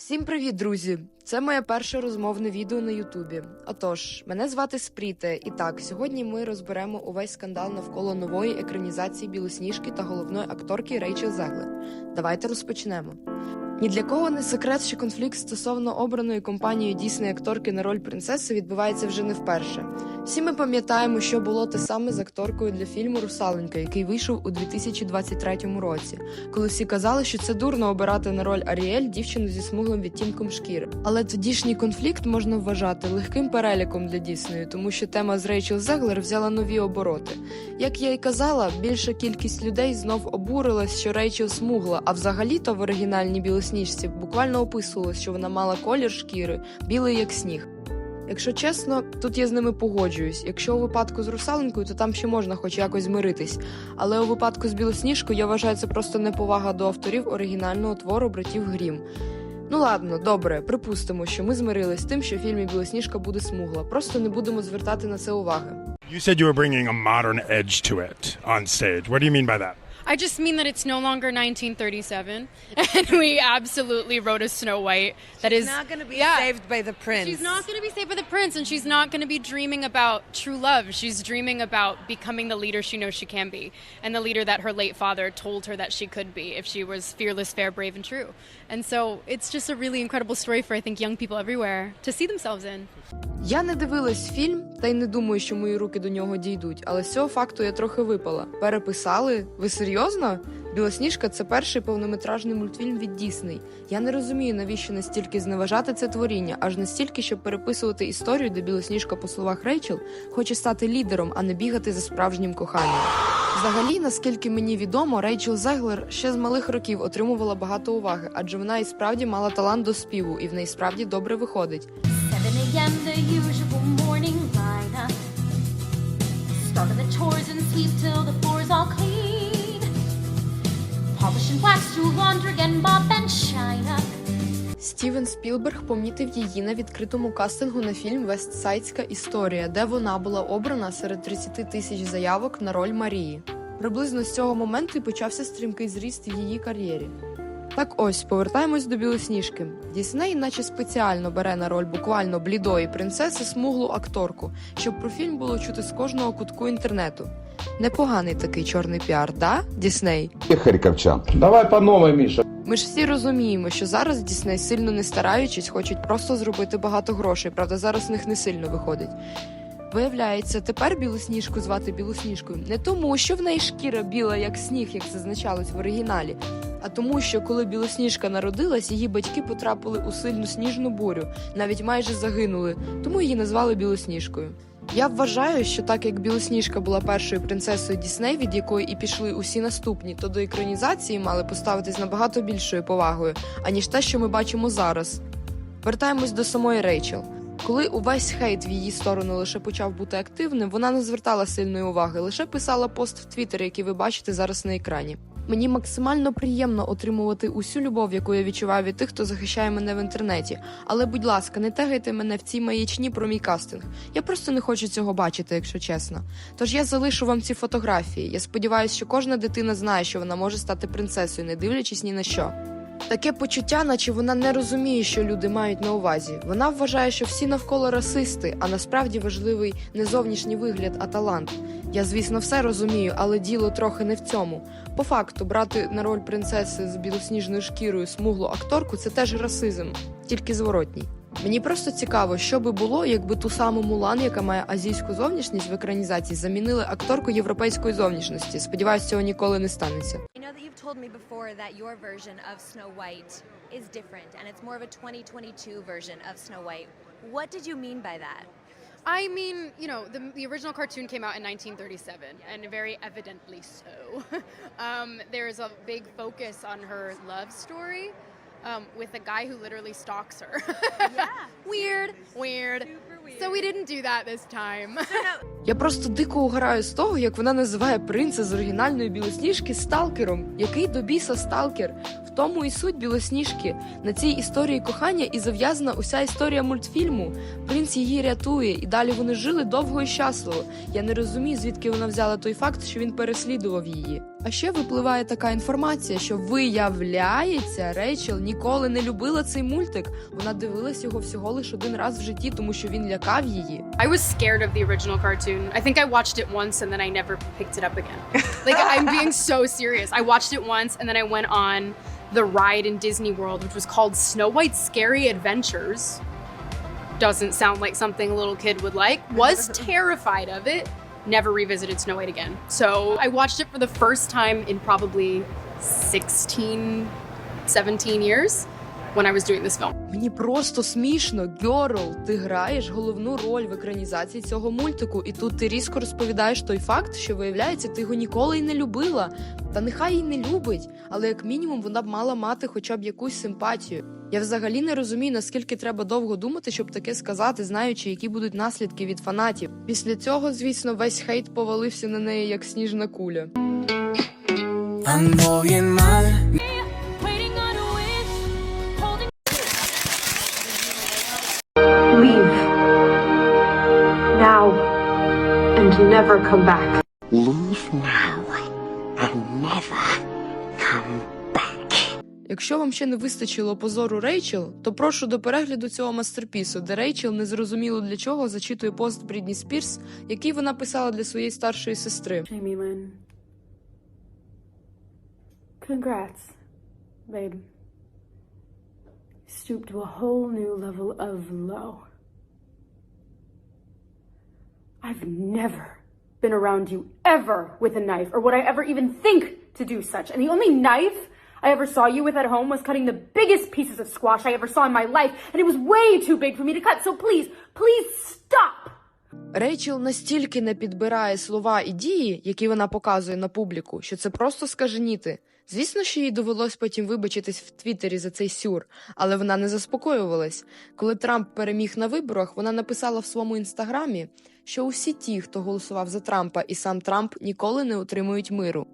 Всім привіт, друзі! Це моє перше розмовне відео на Ютубі. Отож, мене звати Спріте, і так, сьогодні ми розберемо увесь скандал навколо нової екранізації Білосніжки та головної акторки Рейчел Зеглер. Давайте розпочнемо. Ні для кого не секрет, що конфлікт стосовно обраної компанією дійсної акторки на роль принцеси відбувається вже не вперше. Всі ми пам'ятаємо, що було те саме з акторкою для фільму Русаленька, який вийшов у 2023 році коли всі казали, що це дурно обирати на роль Аріель дівчину зі смуглим відтінком шкіри. Але тодішній конфлікт можна вважати легким переліком для Діснею, тому що тема з Рейчел Зеглер взяла нові обороти. Як я й казала, більша кількість людей знов обурилась, що Рейчел смугла, а взагалі-то в оригінальній білосніжці буквально описувалось, що вона мала колір шкіри, білий як сніг. Якщо чесно, тут я з ними погоджуюсь. Якщо у випадку з русаленькою, то там ще можна хоч якось змиритись. Але у випадку з білосніжкою я вважаю це просто неповага до авторів оригінального твору братів Грім. Ну ладно, добре, припустимо, що ми змирились з тим, що в фільмі Білосніжка буде смугла. Просто не будемо звертати на це уваги. You said you were bringing a modern edge to it on stage. What do you mean by that? I just mean that it's no longer 1937, and we absolutely wrote a Snow White that is She's not going to be yeah. saved by the prince. She's not going to be saved by the prince, and she's not going to be dreaming about true love. She's dreaming about becoming the leader she knows she can be, and the leader that her late father told her that she could be if she was fearless, fair, brave, and true. And so it's just a really incredible story for I think young people everywhere to see themselves in. Я не дивилась фільм, та й не думаю, що мої руки до нього дійдуть, але з цього факту я трохи випала. Переписали? Ви серйозно? Білосніжка це перший повнометражний мультфільм від Дісней. Я не розумію, навіщо настільки зневажати це творіння, аж настільки, щоб переписувати історію, де Білосніжка, по словах Рейчел, хоче стати лідером, а не бігати за справжнім коханням. Взагалі, наскільки мені відомо, Рейчел Зеглер ще з малих років отримувала багато уваги, адже вона і справді мала талант до співу, і в неї справді добре виходить. 7 a.m. the usual morning lineup. Start of the chores and sweep till the floor's all clean. Стівен Спілберг помітив її на відкритому кастингу на фільм Вестсайдська історія, де вона була обрана серед 30 тисяч заявок на роль Марії. Приблизно з цього моменту і почався стрімкий зріст в її кар'єрі. Так ось повертаємось до білосніжки. Дісней, наче спеціально бере на роль буквально блідої принцеси смуглу акторку, щоб про фільм було чути з кожного кутку інтернету. Непоганий такий чорний піар, да, Дісней? Харьковчан. Давай по новой, Миша. Ми ж всі розуміємо, що зараз Дісней, сильно не стараючись, хочуть просто зробити багато грошей. Правда, зараз в них не сильно виходить. Виявляється, тепер білосніжку звати білосніжкою не тому, що в неї шкіра біла, як сніг, як зазначалось в оригіналі, а тому, що коли білосніжка народилась, її батьки потрапили у сильну сніжну бурю, навіть майже загинули, тому її назвали білосніжкою. Я вважаю, що так як Білосніжка була першою принцесою Дісней, від якої і пішли усі наступні, то до екранізації мали поставитись набагато більшою повагою, аніж те, що ми бачимо зараз. Вертаємось до самої Рейчел. Коли увесь хейт в її сторону лише почав бути активним, вона не звертала сильної уваги, лише писала пост в Твіттері, який ви бачите зараз на екрані. Мені максимально приємно отримувати усю любов, яку я відчуваю від тих, хто захищає мене в інтернеті. Але, будь ласка, не тегайте мене в цій маячні про мій кастинг. Я просто не хочу цього бачити, якщо чесно. Тож я залишу вам ці фотографії. Я сподіваюся, що кожна дитина знає, що вона може стати принцесою, не дивлячись ні на що. Таке почуття, наче вона не розуміє, що люди мають на увазі. Вона вважає, що всі навколо расисти, а насправді важливий не зовнішній вигляд, а талант. Я, звісно, все розумію, але діло трохи не в цьому. По факту, брати на роль принцеси з білосніжною шкірою смуглу акторку це теж расизм, тільки зворотній. Мені просто цікаво, що би було, якби ту саму Мулан, яка має азійську зовнішність в екранізації, замінили акторку європейської зовнішності. Сподіваюсь, цього ніколи не станеться. That you've told me before that your version of Snow White is different and it's more of a 2022 version of Snow White. What did you mean by that? I mean, you know, the, the original cartoon came out in 1937, and very evidently so. um, there is a big focus on her love story um, with a guy who literally stalks her. Yeah. weird, weird. Super weird. So we didn't do that this time. No, no. Я просто дико угораю з того, як вона називає принца з оригінальної білосніжки сталкером. Який до біса сталкер? В тому і суть білосніжки. На цій історії кохання і зав'язана уся історія мультфільму. Принц її рятує, і далі вони жили довго і щасливо. Я не розумію, звідки вона взяла той факт, що він переслідував її. А ще випливає така інформація, що виявляється, Рейчел ніколи не любила цей мультик. Вона дивилась його всього лише один раз в житті, тому що він лякав її. I was scared of the original cartoon. I think I watched it once and then I never picked it up again. like, I'm being so serious. I watched it once and then I went on the ride in Disney World, which was called Snow White's Scary Adventures. Doesn't sound like something a little kid would like. Was terrified of it. Never revisited Snow White again. So I watched it for the first time in probably 16, 17 years when I was doing this film. Мені просто смішно, Гьорл, ти граєш головну роль в екранізації цього мультику, і тут ти різко розповідаєш той факт, що виявляється, ти його ніколи й не любила. Та нехай і не любить, але як мінімум вона б мала мати хоча б якусь симпатію. Я взагалі не розумію, наскільки треба довго думати, щоб таке сказати, знаючи, які будуть наслідки від фанатів. Після цього, звісно, весь хейт повалився на неї як сніжна куля. Never come back. Leave now and never come back. Якщо вам ще не вистачило позору Рейчел, то прошу до перегляду цього мастерпісу, де Рейчел незрозуміло для чого зачитує пост Брідні Спірс, який вона писала для своєї старшої сестри. Jamie Lynn. Congrats, babe. Stooped to a whole new level of low. I've never been around you ever with a knife, or would I ever even think to do such. And the only knife I ever saw you with at home was cutting the biggest pieces of squash I ever saw in my life, and it was way too big for me to cut. So please, please stop! Рейчел настільки не підбирає слова і дії, які вона показує на публіку, що це просто скаженіти. Звісно, що їй довелось потім вибачитись в Твіттері за цей сюр, але вона не заспокоювалась. Коли Трамп переміг на виборах, вона написала в своєму інстаграмі, що усі ті, хто голосував за Трампа, і сам Трамп ніколи не отримують миру.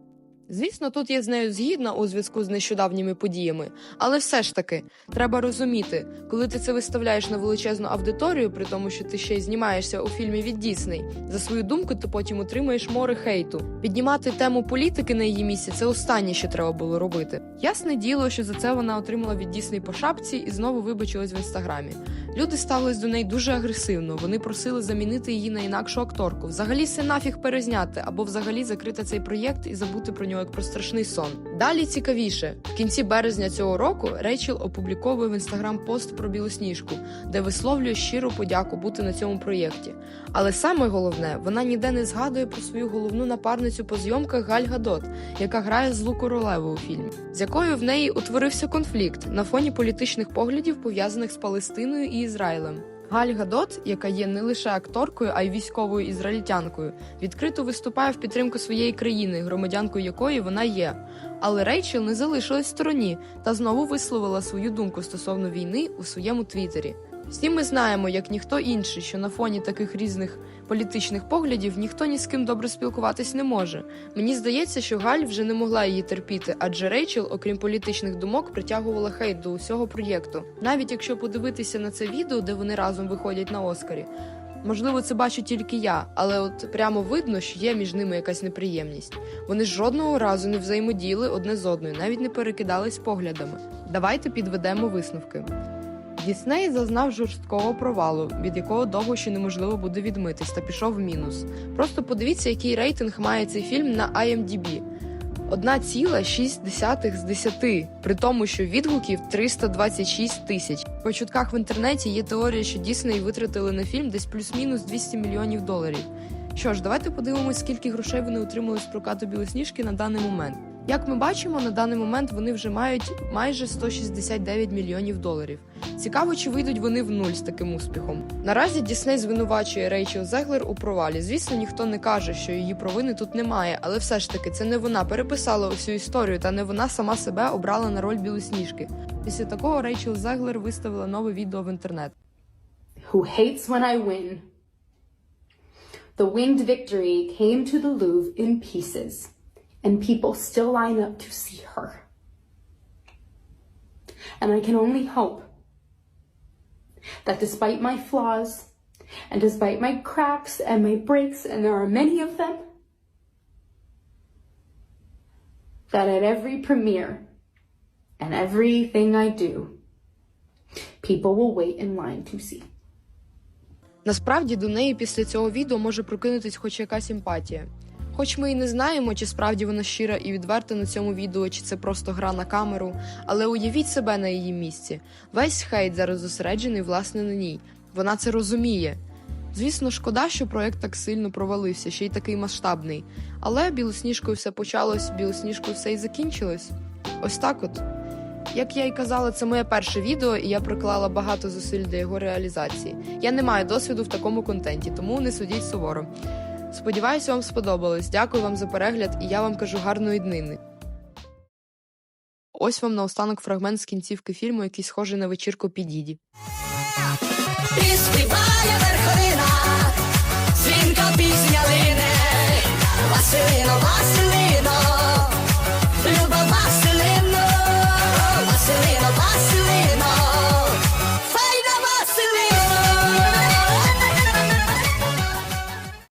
Звісно, тут я з нею згідна у зв'язку з нещодавніми подіями, але все ж таки треба розуміти, коли ти це виставляєш на величезну аудиторію, при тому, що ти ще й знімаєшся у фільмі від Дісней, за свою думку ти потім отримаєш море хейту. Піднімати тему політики на її місці це останнє, що треба було робити. Ясне діло, що за це вона отримала від Дісней по шапці і знову вибачилась в інстаграмі. Люди ставились до неї дуже агресивно. Вони просили замінити її на інакшу акторку. Взагалі все нафіг перезняти або взагалі закрити цей проєкт і забути про нього як про страшний сон. Далі цікавіше в кінці березня цього року Рейчел опубліковує в інстаграм пост про білосніжку, де висловлює щиру подяку бути на цьому проєкті. Але саме головне, вона ніде не згадує про свою головну напарницю по зйомках Галь Гадот, яка грає злу королеву у фільмі, з якою в неї утворився конфлікт на фоні політичних поглядів, пов'язаних з Палестиною і Ізраїлем. Галь Гадот, яка є не лише акторкою, а й військовою ізраїльтянкою, відкрито виступає в підтримку своєї країни, громадянкою якої вона є. Але Рейчел не залишилась в стороні та знову висловила свою думку стосовно війни у своєму твіттері. Всі ми знаємо, як ніхто інший, що на фоні таких різних політичних поглядів ніхто ні з ким добре спілкуватись не може. Мені здається, що Галь вже не могла її терпіти, адже Рейчел, окрім політичних думок, притягувала хейт до усього проєкту. Навіть якщо подивитися на це відео, де вони разом виходять на Оскарі. Можливо, це бачу тільки я, але от прямо видно, що є між ними якась неприємність. Вони жодного разу не взаємодіяли одне з одною, навіть не перекидались поглядами. Давайте підведемо висновки. Дісней зазнав жорсткого провалу, від якого довго ще неможливо буде відмитись, та пішов в мінус. Просто подивіться, який рейтинг має цей фільм на IMDb. 1,6 з 10, при тому, що відгуків 326 тисяч. По чутках в інтернеті є теорія, що Дісней витратили на фільм десь плюс-мінус 200 мільйонів доларів. Що ж, давайте подивимось, скільки грошей вони отримали з прокату білосніжки на даний момент. Як ми бачимо, на даний момент вони вже мають майже 169 мільйонів доларів. Цікаво, чи вийдуть вони в нуль з таким успіхом. Наразі Дісней звинувачує Рейчел Зеглер у провалі. Звісно, ніхто не каже, що її провини тут немає, але все ж таки це не вона переписала усю історію, та не вона сама себе обрала на роль білосніжки. Після такого Рейчел Зеглер виставила нове відео в інтернет. Who hates when I win. The winged victory came to the Louvre in pieces, and people still line up to see her. And I can only hope that despite my flaws, and despite my cracks and my breaks, and there are many of them, that at every premiere and everything I do, people will wait in line to see. Насправді до неї після цього відео може прокинутись хоч якась емпатія. Хоч ми і не знаємо, чи справді вона щира і відверта на цьому відео, чи це просто гра на камеру, але уявіть себе на її місці. Весь хейт зараз зосереджений власне на ній. Вона це розуміє. Звісно, шкода, що проект так сильно провалився, ще й такий масштабний. Але білосніжкою все почалось, білосніжкою все і закінчилось. Ось так от. Як я й казала, це моє перше відео, і я приклала багато зусиль для його реалізації. Я не маю досвіду в такому контенті, тому не судіть суворо. Сподіваюся, вам сподобалось. Дякую вам за перегляд, і я вам кажу гарної днини. Ось вам наостанок фрагмент з кінцівки фільму, який схожий на вечірку Підіді. І співає верховина, дзвінка пісня лине, Василино, Василино, Люба Василино, Василино, Василино,